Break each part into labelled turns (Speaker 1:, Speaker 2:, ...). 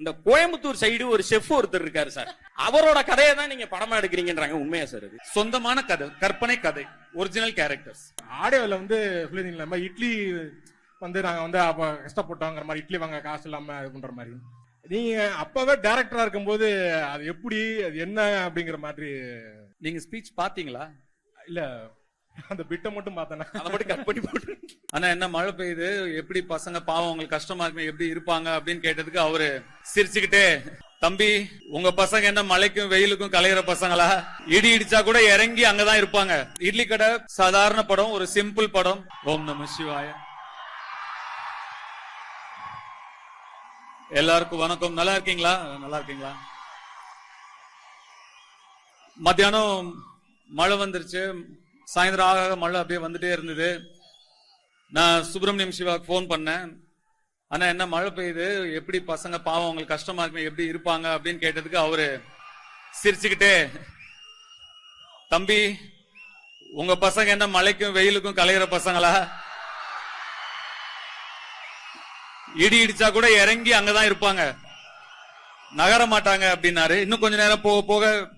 Speaker 1: இந்த கோயம்புத்தூர் சைடு ஒரு செஃப் ஒருத்தர் இருக்காரு சார் அவரோட கதையை தான் நீங்க படமா எடுக்கிறீங்கன்றாங்க. உண்மையா சார் இது?
Speaker 2: சொந்தமான கதை கற்பனை கதை ஒரிஜினல் கேரக்டர்ஸ்
Speaker 3: ஆடியோவில் வந்து சொல்லியிருந்தீங்களா மாதிரி இட்லி வந்து நாங்கள் வந்து அப்போ கஷ்டப்பட்டோங்கிற மாதிரி இட்லி வாங்க காசு இல்லாமல் இது பண்ணுற மாதிரி. நீங்கள் அப்போவே டேரக்டராக இருக்கும்போது அது எப்படி அது என்ன அப்படிங்கிற மாதிரி.
Speaker 2: நீங்க ஸ்பீச் பாத்தீங்களா
Speaker 3: இல்லை அந்த பிட்டை மட்டும் பார்த்தேன்னா
Speaker 1: அதை மட்டும் கட் பண்ணி போட்டு.
Speaker 2: ஆனா என்ன மழை பெய்யுது? எப்படி பசங்க பாவம் அவங்களுக்கு கஷ்டமா இருக்கு எப்படி இருப்பாங்க அப்படின்னு கேட்டதுக்கு அவரு சிரிச்சுக்கிட்டே தம்பி உங்க பசங்க என்ன மழைக்கும் வெயிலுக்கும் கலையிற பசங்களா? இடி இடிச்சா கூட இறங்கி அங்கதான் இருப்பாங்க. இட்லி கடை சாதாரண படம் ஒரு சிம்பிள் படம். ஓம் நம சிவாய. எல்லாருக்கும் வணக்கம். நல்லா இருக்கீங்களா? நல்லா இருக்கீங்களா? மத்தியானம் மழை வந்துருச்சு. சாயந்தரம் ஆக ஆக மழை அப்படியே வந்துட்டே இருந்தது. நான் சுப்பிரமணியம் சிவாக்கு ஃபோன் பண்ணேன். ஆனா என்ன மழை பெய்யுது? எப்படி பசங்க பாவம் அவங்களுக்கு கஷ்டமா இருக்கு எப்படி இருப்பாங்க அப்படின்னு கேட்டதுக்கு அவரு சிரிச்சுக்கிட்டே தம்பி உங்க பசங்க என்ன மழைக்கும் வெயிலுக்கும் கலையிற பசங்களா? இடி இடிச்சா கூட இறங்கி அங்கதான் இருப்பாங்க. நகர மாட்டாங்க அப்படின்னாரு. இன்னும் கொஞ்ச நேரம் போக போக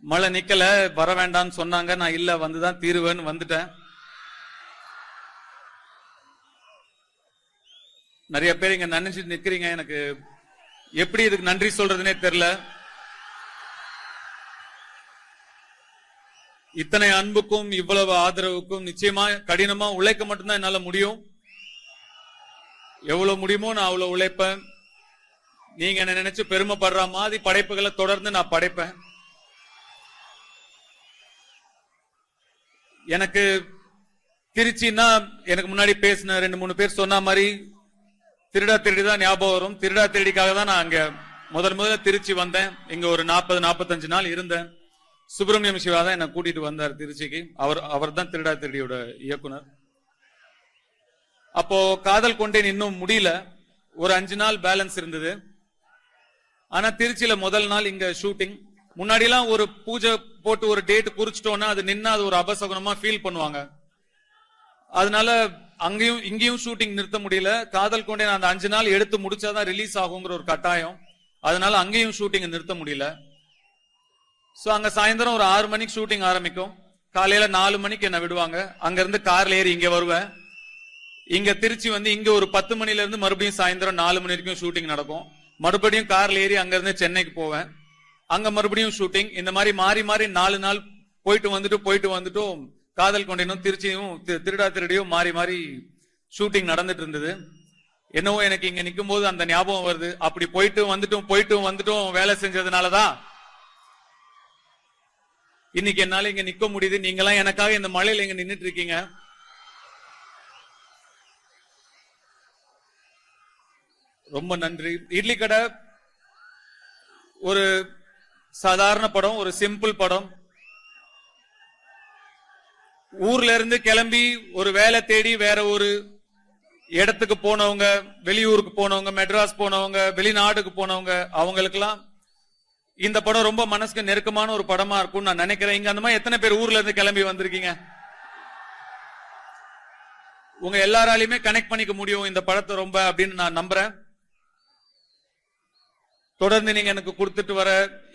Speaker 2: மழை நிக்கல வர வேண்டாம்னு சொன்னாங்க. நான் இல்ல வந்துதான் தீருவேன்னு வந்துட்டேன். நிறைய பேர் இங்க நினைச்சிட்டு நிக்கிறீங்க. எனக்கு எப்படி இதுக்கு நன்றி சொல்றதுனே தெரியல. இத்தனை அன்புக்கும் இவ்வளவு ஆதரவுக்கும் நிச்சயமா கடினமா உழைக்க மட்டும்தான் என்னால முடியும். எவ்வளவு முடியுமோ நான் அவ்வளவு உழைப்பேன். நீங்க என்ன நினைச்சு பெருமைப்படுற மாதிரி படைப்புகளை தொடர்ந்து நான் படைப்பேன். எனக்கு திருச்சின்னா எனக்கு முன்னாடி பேசின ரெண்டு மூணு பேர் சொன்ன மாதிரி திருடா திருடி தான் ஞாபகம் வரும். திருடா திருடிக்காக தான் நான் அங்க முதல் முதல்ல திருச்சி வந்தேன். இங்க ஒரு நாற்பது நாற்பத்தஞ்சு நாள் இருந்தேன். சுப்பிரமணியம் சிவா தான் என்னை கூட்டிட்டு வந்தார் திருச்சிக்கு. அவர் அவர் தான் திருடா திருடியோட இயக்குனர். அப்போ காதல் கொண்டேன் இன்னும் முடியல. ஒரு அஞ்சு நாள் பேலன்ஸ் இருந்தது. ஆனா திருச்சியில முதல் நாள் இங்க ஷூட்டிங். முன்னாடி எல்லாம் ஒரு பூஜை போட்டு ஒரு டேட் குறிச்சிட்டோம்னா அது நின்னா அது ஒரு அபசகுனமா ஃபீல் பண்ணுவாங்க. அதனால அங்கேயும் இங்கேயும் ஷூட்டிங் நிறுத்த முடியல. காதல் கொண்டே அந்த அஞ்சு நாள் எடுத்து முடிச்சாதான் ரிலீஸ் ஆகுங்கிற ஒரு கட்டாயம். அதனால அங்கேயும் ஷூட்டிங் நிறுத்த முடியல. சோ அங்க சாயந்தரம் ஒரு ஆறு மணிக்கு ஷூட்டிங் ஆரம்பிக்கும். காலையில நாலு மணிக்கு என்ன விடுவாங்க. அங்க இருந்து கார்ல ஏறி இங்க வருவேன். இங்க திருச்சி வந்து இங்க ஒரு பத்து மணில இருந்து மறுபடியும் சாயந்தரம் நாலு மணி வரைக்கும் ஷூட்டிங் நடக்கும். மறுபடியும் கார்ல ஏறி அங்க இருந்து சென்னைக்கு போவேன். அங்க மறுபடியும் ஷூட்டிங் இந்த மாதிரி மாறி மாறி நாலு நாள் போயிட்டு வந்துட்டு போயிட்டு வந்துட்டும் காதல் கொண்டேனும் திருச்சியும் திருடா திருடியும் மாறி மாறி ஷூட்டிங் நடந்துட்டு இருந்தது. என்னவோ எனக்கு இங்க நிற்கும் போது அந்த ஞாபகம் வருது. அப்படி போயிட்டு வந்துட்டும் போயிட்டு வந்துட்டும் வேலை செஞ்சதுனாலதான். இன்னைக்கு என்னால இங்க நிக்க முடியுது. நீங்களாம் எனக்காக இந்த மழையில இங்க நின்னுட்டு இருக்கீங்க. ரொம்ப நன்றி. இட்லி கடை ஒரு சாதாரண படம் ஒரு சிம்பிள் படம். ஊர்ல இருந்து கிளம்பி ஒரு வேலை தேடி வேற ஒரு இடத்துக்கு போனவங்க வெளியூருக்கு போனவங்க மெட்ராஸ் போனவங்க வெளிநாடுக்கு போனவங்க அவங்களுக்கெல்லாம் இந்த படம் ரொம்ப மனசுக்கு நெருக்கமான ஒரு படமா இருக்கும்னு நான் நினைக்கிறேன். இங்க அந்த மாதிரி எத்தனை பேர் ஊர்ல இருந்து கிளம்பி வந்திருக்கீங்க? உங்க எல்லாராலையுமே கனெக்ட் பண்ணிக்க முடியும் இந்த படத்தை ரொம்ப அப்படின்னு நான் நம்புறேன். தொடர்ந்து நீங்க எனக்கு கொடுத்துட்டு வர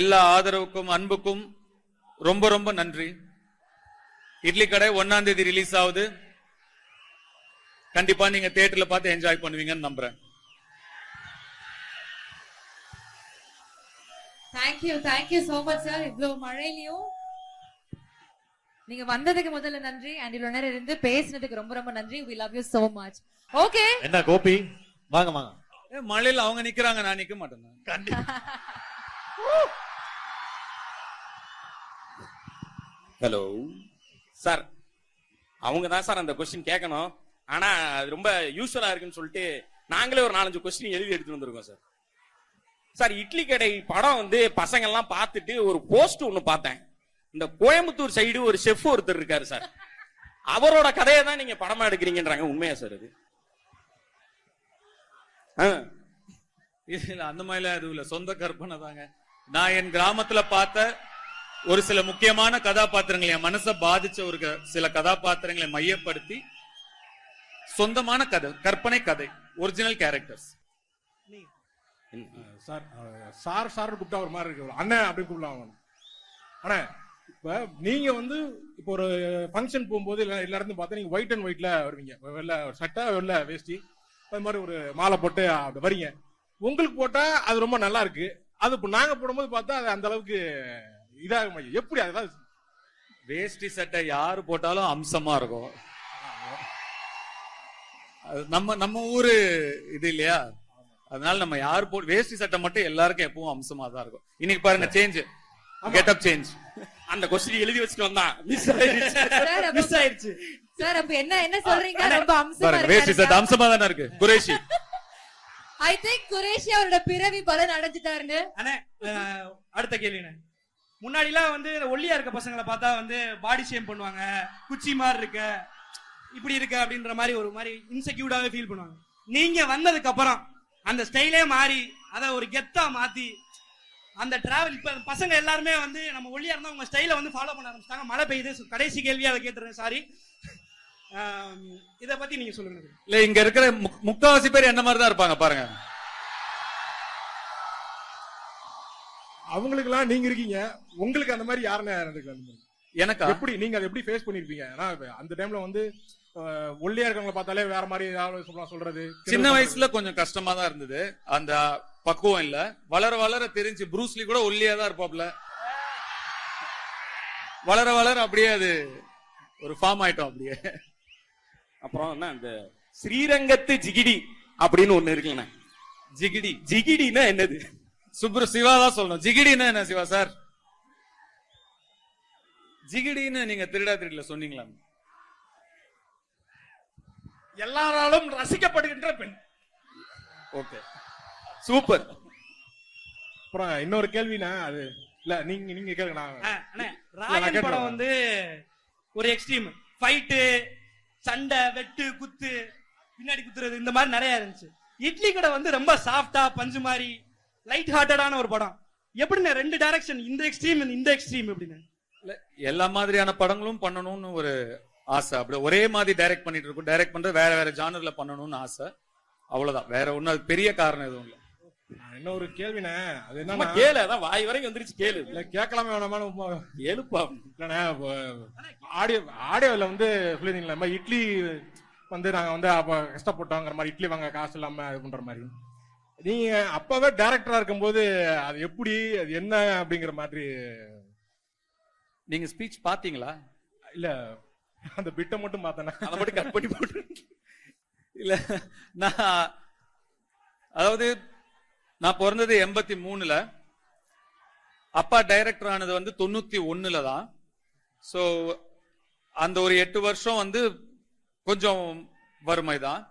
Speaker 2: எல்லா ஆதரவுக்கும் அன்புக்கும் ரொம்ப ரொம்ப நன்றி. இட்லி கடை ஒன்னாம் தேதி ரிலீஸ் ஆகுது. கண்டிப்பா நீங்க தியேட்டர்ல பார்த்து என்ஜாய் பண்ணுவீங்கன்னு நம்புறேன்.
Speaker 4: Thank you thank you so much sir இவ்வளவு மழையிலயும் நீங்க வந்ததுக்கு முதல்ல நன்றி. அண்ட் இவ்வளவு நேரம் இருந்து பேசினதுக்கு ரொம்ப ரொம்ப நன்றி. We love you so much okay
Speaker 5: என்ன கோபி? வாங்க வாங்க.
Speaker 2: மழையில அவங்க நிக்கிறாங்க நான் நிக்க மாட்டேன்.
Speaker 1: ஹலோ சார் அவங்க தான் சார் அந்த கொஸ்டின் கேட்கணும். ஆனா அது ரொம்ப யூஸ்வலா இருக்குன்னு சொல்லிட்டு நாங்களே ஒரு நாலஞ்சு கொஸ்டின் எழுதி எடுத்துட்டு வந்திருக்கோம் சார் சார் இட்லி கடை படம் வந்து பசங்க எல்லாம் பார்த்துட்டு ஒரு போஸ்ட் ஒண்ணு பார்த்தேன். இந்த கோயம்புத்தூர் சைடு ஒரு செஃப் ஒருத்தர் இருக்காரு சார் அவரோட கதையை தான் நீங்க படமா எடுக்கிறீங்கன்றாங்க. உண்மையா சார் அது? ஆ.
Speaker 2: இல்ல அந்த மாதிரிலாம் எதுவும் இல்ல. சொந்த கற்பனை தாங்க. நான் என் கிராமத்துல பார்த்த ஒரு சில முக்கியமான கதாபாத்திரங்களை என் மனசை பாதிச்ச ஒரு க- சில கதாபாத்திரங்களை மையப்படுத்தி சொந்தமான கதை கற்பனை கதை original characters
Speaker 3: sir sir sir கூப்பிட்டா ஒரு மாதிரி இருக்கு. அண்ணன் அப்படின்னு கூப்பிடலாம் அண்ணா இப்ப நீங்க வந்து இப்போ ஒரு ஃபங்க்ஷன் போகும்போது எல்லா இடத்துலையும் பார்த்தா நீங்க ஒயிட் அண்ட் ஒயிட்ல வருவீங்க. வெள்ளை ஒரு சட்டை வெள்ளை வேஷ்டி. அது மாதிரி ஒரு மாலை போட்டு அப்படி வரீங்க உங்களுக்கு போட்டா அது ரொம்ப நல்லா இருக்கு. அது இப்போ நாங்க போடும்போது பார்த்தா அது அந்த அளவுக்கு இதாக. எப்படி அதாவது
Speaker 2: வேஷ்டி சட்டை யாரு போட்டாலும் அம்சமா இருக்கும். நம்ம நம்ம ஊரு இது இல்லையா? அதனால நம்ம யார் போ வேஷ்டி சட்டை மட்டும் எல்லாருக்கும் எப்பவும் அம்சமா தான் இருக்கும். இன்னைக்கு பாருங்க சேஞ்ச் கெட்டப் சேஞ்ச்
Speaker 1: அந்த கொஸ்டின் எழுதி வச்சுட்டு வந்தான். மிஸ் ஆயிடுச்சு.
Speaker 4: சார்
Speaker 1: மிஸ் ஆயிடுச்சு.
Speaker 4: சார் அப்ப என்ன என்ன சொல்றீங்க? ரொம்ப அம்சமா
Speaker 2: பாருங்க வேஷ்டி சட்டை அம்சமா தானே இருக்கு. குரேஷி.
Speaker 4: ஐ திங்க் குரேஷி அவரோட பிறவி பலன் அடைஞ்சிட்டாருன்னு
Speaker 6: அண்ணே அஹ், அடுத்த கேள்விண்ணே. முன்னாடிலாம் வந்து ஒல்லியா இருக்க பசங்களை பார்த்தா வந்து பாடி ஷேம் பண்ணுவாங்க குச்சி மாதிரி இருக்க இப்படி இருக்க அப்படின்ற மாதிரி ஒரு மாதிரி இன்செக்யூர்டாவே ஃபீல் பண்ணுவாங்க. நீங்க வந்ததுக்கு அப்புறம் அந்த ஸ்டைலே மாறி அதை ஒரு கெத்தா மாத்தி அந்த டிராவல் இப்ப பசங்க எல்லாருமே வந்து நம்ம ஒல்லியா இருந்தா உங்க ஸ்டைல வந்து ஃபாலோ பண்ண ஆரம்பிச்சிட்டாங்க. மழை பெய்யுது கடைசி கேள்வியா அதை கேட்டுறேன் சாரி இத பத்தி நீங்க சொல்லுங்க.
Speaker 2: இல்ல இங்க இருக்கிற முக்- முக்காவாசி பேர் என்ன மாதிரி தான் இருப்பாங்க பாருங்க.
Speaker 3: அவங்களுக்கெல்லாம் நீங்க இருக்கீங்க. உங்களுக்கு அந்த மாதிரி யாருன்னு மாதிரி?
Speaker 2: எனக்கா?
Speaker 3: எப்படி? நீங்க அதை எப்படி ஃபேஸ் பண்ணிருப்பீங்க? ஏன்னா அந்த டைம்ல வந்து ஒல்லியா இருக்கவங்கள பார்த்தாலே வேற மாதிரி ஏதாவது சொல்லலாம் சொல்றது.
Speaker 2: சின்ன வயசுல கொஞ்சம் கஷ்டமா தான் இருந்தது. அந்த பக்குவம் இல்ல. வளர வளர தெரிஞ்சு ப்ரூஸ்லி கூட ஒல்லியா தான் இருப்பாப்ல. வளர வளர அப்படியே அது ஒரு ஃபார்ம் ஆயிட்டோம் அப்படியே.
Speaker 1: அப்புறம் என்ன இந்த ஸ்ரீரங்கத்து ஜிகிடி அப்படின்னு ஒண்ணு இருக்குங்கண்ணா
Speaker 2: ஜிகிடி.
Speaker 1: ஜிகிடினா என்னது?
Speaker 2: சுப்ர சிவா தான் சொல்லணும். ஜிகிடின்னா என்ன சிவா சார்? ஜிகிடின்னு நீங்க திருடா திருடல சொன்னீங்களா?
Speaker 6: எல்லாராலும் ரசிக்கப்படுகின்ற பெண்.
Speaker 2: ஓகே.
Speaker 1: சூப்பர்.
Speaker 3: அப்புறம் இன்னொரு கேள்வினா அது இல்ல நீங்க நீங்க கேளுங்க
Speaker 6: ராயன். படம் வந்து ஒரு எக்ஸ்ட்ரீம் ஃபைட்டு சண்டை வெட்டு குத்து பின்னாடி குத்துறது இந்த மாதிரி நிறைய இருந்துச்சு. இட்லி கடை வந்து ரொம்ப சாஃப்டா பஞ்சு மாதிரி லைட் ஹார்ட்டடான ஒரு படம். எப்படின்னு ரெண்டு டைரக்ஷன் இந்த எக்ஸ்ட்ரீம் இந்த எக்ஸ்ட்ரீம் எப்படின்னு
Speaker 2: எல்லா மாதிரியான படங்களும் பண்ணணும்னு ஒரு ஆசை. அப்படி ஒரே மாதிரி டைரக்ட் பண்ணிட்டு இருக்கோம். டைரக்ட் பண்றது வேற வேற ஜானர்ல பண்ணணும்னு ஆசை. அவ்வளவுதான். வேற ஒன்றும் அது பெரிய காரணம் எதுவும் இல்லை.
Speaker 3: இன்னொரு கேள்வினே அது என்னன்னா
Speaker 1: கேளு அதான் வாய் வரைக்கும் வந்துருச்சு கேளு.
Speaker 3: இல்ல கேட்கலாமே உமா-
Speaker 1: எழுப்பா
Speaker 3: இல்லண்ணே ஆடியோ ஆடியோவில் வந்து சொல்லியிருந்தீங்களா மாதிரி இட்லி வந்து நாங்க வந்து அப்ப கஷ்டப்பட்டோங்கிற மாதிரி இட்லி வாங்க காசு இல்லாம இது பண்ற மாதிரி. நீங்க அப்பவே டைரக்டரா இருக்கும்போது அது எப்படி அது என்ன அப்படிங்கிற மாதிரி?
Speaker 2: நீங்க ஸ்பீச் பாத்தீங்களா
Speaker 3: இல்ல அந்த பிட்டை மட்டும் பார்த்தேன்னா
Speaker 1: அதை மட்டும் கட் பண்ணி போட்டு.
Speaker 2: இல்ல நான் அதாவது நான் பிறந்தது எண்பத்தி மூணுல. அப்பா டைரக்டர் ஆனது வந்து தொண்ணூத்தி ஒண்ணுல தான். ஸோ அந்த ஒரு எட்டு வருஷம் வந்து கொஞ்சம் வறுமை தான்.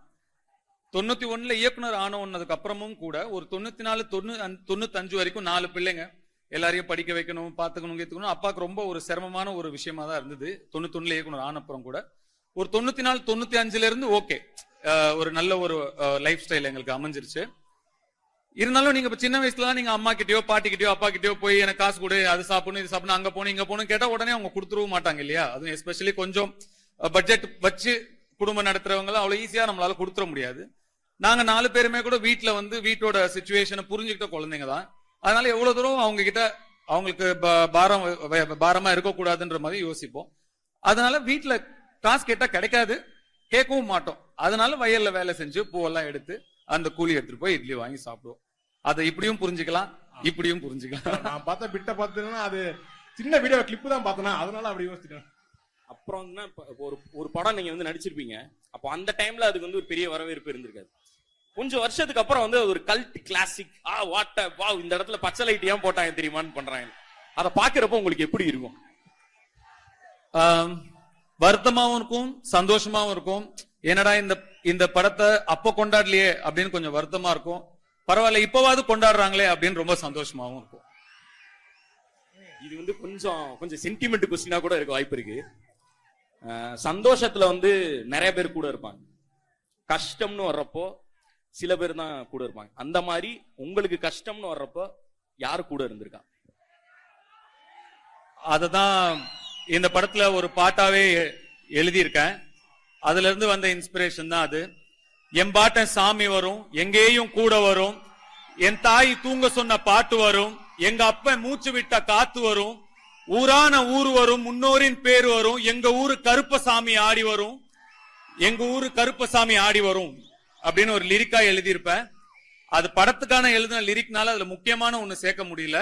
Speaker 2: தொண்ணூத்தி ஒண்ணுல இயக்குனர் ஆன அப்புறமும் கூட ஒரு தொண்ணூத்தி நாலு தொண்ணூ தொண்ணூத்தஞ்சு வரைக்கும் நாலு பிள்ளைங்க. எல்லாரையும் படிக்க வைக்கணும் பாத்துக்கணும் கேத்துக்கணும். அப்பாவுக்கு ரொம்ப ஒரு சிரமமான ஒரு விஷயமா தான் இருந்தது. தொண்ணூத்தி ஒண்ணுல இயக்குனர் ஆனப்புறம் கூட. ஒரு தொண்ணூத்தி நாலு தொண்ணூத்தி அஞ்சுல இருந்து ஓகே ஒரு நல்ல ஒரு லைஃப் ஸ்டைல் எங்களுக்கு அமைஞ்சிருச்சு. இருந்தாலும் நீங்க இப்ப சின்ன வயசுல தான் நீங்க அம்மா கிட்டயோ பாட்டி கிட்டயோ அப்பா கிட்டயோ போய் எனக்கு காசு கொடு அது சாப்பிடணும் இது சாப்பிடணும் அங்க போகணும் இங்க போகணும் கேட்டா உடனே அவங்க கொடுத்துருவ மாட்டாங்க இல்லையா? அதுவும் எஸ்பெஷலி கொஞ்சம் பட்ஜெட் வச்சு குடும்பம் நடத்துறவங்க அவ்வளவு ஈஸியா நம்மளால கொடுத்துட முடியாது. நாங்க நாலு பேருமே கூட வீட்டுல வந்து வீட்டோட சுச்சுவேஷனை புரிஞ்சுக்கிட்ட குழந்தைங்க தான். அதனால எவ்வளவு தூரம் அவங்க கிட்ட அவங்களுக்கு பாரம் பாரமா இருக்கக்கூடாதுன்ற மாதிரி யோசிப்போம். அதனால வீட்டுல காசு கேட்டா கிடைக்காது கேட்கவும் மாட்டோம். அதனால வயல்ல வேலை செஞ்சு பூவெல்லாம் எடுத்து அந்த கூலி எடுத்துட்டு போய் இட்லி வாங்கி சாப்பிடுவோம். அதை இப்படியும் புரிஞ்சுக்கலாம் இப்படியும் புரிஞ்சுக்கலாம்.
Speaker 3: நான் பார்த்த பிட்டை பார்த்தீங்கன்னா அது சின்ன வீடியோ கிளிப்பு தான் பார்த்தேன்னா அதனால அப்படி யோசிச்சிட்டேன்.
Speaker 1: அப்புறம் வந்து இப்ப ஒரு ஒரு படம் நீங்க வந்து நடிச்சிருப்பீங்க. அப்போ அந்த டைம்ல அதுக்கு வந்து ஒரு பெரிய வரவேற்பு இருந்திருக்காது. கொஞ்சம் வருஷத்துக்கு அப்புறம் வந்து அது ஒரு கல்ட் கிளாசிக் ஆ வாட்ட வா இந்த இடத்துல பச்சை லைட் ஏன் போட்டாங்க தெரியுமான்னு பண்றாங்க. அதை பாக்குறப்போ உங்களுக்கு எப்படி இருக்கும்?
Speaker 2: வருத்தமாவும் இருக்கும் சந்தோஷமாவும் இருக்கும். என்னடா இந்த இந்த படத்தை அப்ப கொண்டாடலையே அப்படின்னு கொஞ்சம் வருத்தமா இருக்கும். பரவாயில்ல இப்பவாவது கொண்டாடுறாங்களே அப்படின்னு ரொம்ப சந்தோஷமாவும் இருக்கும்.
Speaker 1: இது வந்து கொஞ்சம் கொஞ்சம் சென்டிமெண்ட் கொஸ்டினா கூட இருக்க வாய்ப்பு இருக்கு. சந்தோஷத்துல வந்து நிறைய பேர் கூட இருப்பாங்க. கஷ்டம்னு வர்றப்போ சில பேர் தான் கூட இருப்பாங்க. அந்த மாதிரி உங்களுக்கு கஷ்டம்னு வர்றப்போ யாரு கூட இருந்திருக்கா?
Speaker 2: அததான் இந்த படத்துல ஒரு பாட்டாவே எழுதியிருக்கேன். அதுல இருந்து வந்த இன்ஸ்பிரேஷன் தான் அது. எம்பாட்டன் சாமி வரும் எங்கேயும் கூட வரும் என் தாய் தூங்க சொன்ன பாட்டு வரும் எங்க அப்ப மூச்சு விட்ட காத்து வரும் ஊரான ஊர் வரும் முன்னோரின் பேர் வரும் எங்க ஊரு கருப்பசாமி ஆடி வரும் எங்க ஊரு கருப்பசாமி ஆடி வரும் அப்படின்னு ஒரு லிரிக்கா எழுதியிருப்பேன் அது படத்துக்கான எழுதின லிரிக்னால அதுல முக்கியமான ஒண்ணு சேர்க்க முடியல.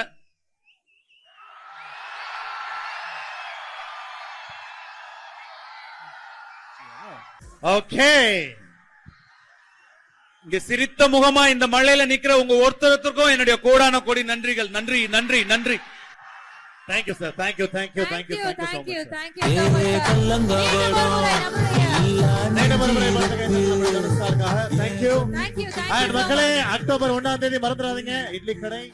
Speaker 5: ஓகே
Speaker 2: இங்க சிரித்த முகமா இந்த மழையில நிக்கிற உங்க ஒருத்தருக்கும் என்னுடைய கோடான கோடி நன்றிகள். நன்றி நன்றி நன்றி.
Speaker 5: Thank you sir thank you thank you thank you
Speaker 4: Thank you,
Speaker 5: thank you thank you
Speaker 4: Thank you, thank
Speaker 5: and
Speaker 4: you so
Speaker 5: மக்களே. அக்டோபர் ஒன்னாம் தேதி மறந்துடாதீங்க. இட்லி கடை.